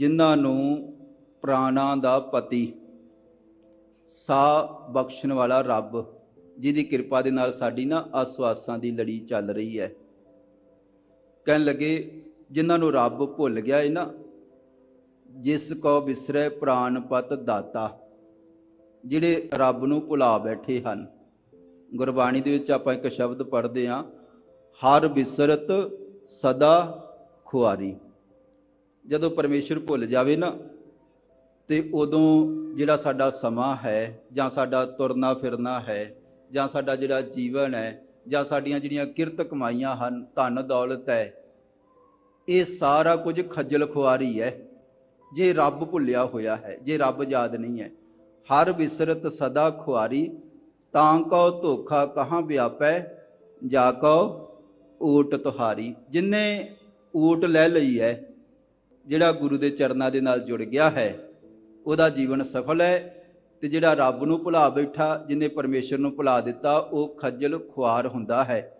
ਜਿਨ੍ਹਾਂ ਨੂੰ ਪ੍ਰਾਣਾ ਦਾ ਪਤੀ ਸਾ ਬਖਸ਼ਣ ਵਾਲਾ ਰੱਬ, ਜਿਹਦੀ ਕਿਰਪਾ ਦੇ ਨਾਲ ਸਾਡੀ ਨਾ ਆਸਵਾਸਾਂ ਦੀ ਲੜੀ ਚੱਲ ਰਹੀ ਹੈ। ਕਹਿਣ ਲੱਗੇ, ਜਿਨ੍ਹਾਂ ਨੂੰ ਰੱਬ ਭੁੱਲ ਗਿਆ ਹੈ ਨਾ, ਜਿਸ ਕੋ ਵਿਸਰੇ ਪ੍ਰਾਨਪਤ ਦਾਤਾ, ਜਿਹੜੇ ਰੱਬ ਨੂੰ ਭੁਲਾ ਬੈਠੇ ਹਨ। ਗੁਰਬਾਣੀ ਦੇ ਵਿੱਚ ਆਪਾਂ ਇੱਕ ਸ਼ਬਦ ਪੜ੍ਹਦੇ ਹਾਂ, ਹਰ ਬਿਸਰਤ ਸਦਾ ਖੁਆਰੀ। ਜਦੋਂ ਪਰਮੇਸ਼ਰ ਭੁੱਲ ਜਾਵੇ ਨਾ, ਤੇ ਉਦੋਂ ਜਿਹੜਾ ਸਾਡਾ ਸਮਾਂ ਹੈ, ਜਾਂ ਸਾਡਾ ਤੁਰਨਾ ਫਿਰਨਾ ਹੈ, ਜਾਂ ਸਾਡਾ ਜਿਹੜਾ ਜੀਵਨ ਹੈ, ਜਾਂ ਸਾਡੀਆਂ ਜਿਹੜੀਆਂ ਕਿਰਤ ਕਮਾਈਆਂ ਹਨ, ਧਨ ਦੌਲਤ ਹੈ, ਇਹ ਸਾਰਾ ਕੁਝ ਖੱਜਲ ਖੁਆਰੀ ਹੈ। ਜੇ ਰੱਬ ਭੁੱਲਿਆ ਹੋਇਆ ਹੈ, ਜੇ ਰੱਬ ਯਾਦ ਨਹੀਂ ਹੈ, ਹਰ ਵਿਸਰਤ ਸਦਾ ਖੁਆਰੀ, ਤਾਂ ਕਉ ਧੋਖਾ ਕਹਾਂ ਵਿਆਪੈ, ਜਾ ਕਉ ਊਟ ਤੁਹਾਰੀ। ਜਿਨੇ ਊਟ ਲੈ ਲਈ ਹੈ ਜਿਹੜਾ ਗੁਰੂ ਦੇ ਚਰਨਾਂ ਦੇ ਨਾਲ ਜੁੜ ਗਿਆ ਹੈ, ਉਹਦਾ ਜੀਵਨ ਸਫਲ ਹੈ ਤੇ ਜਿਹੜਾ ਰੱਬ ਨੂੰ ਭੁਲਾ ਬੈਠਾ ਜਿਨੇ ਪਰਮੇਸ਼ਰ ਨੂੰ ਭੁਲਾ ਦਿੱਤਾ, ਉਹ ਖੱਜਲ ਖੁਆਰ ਹੁੰਦਾ ਹੈ।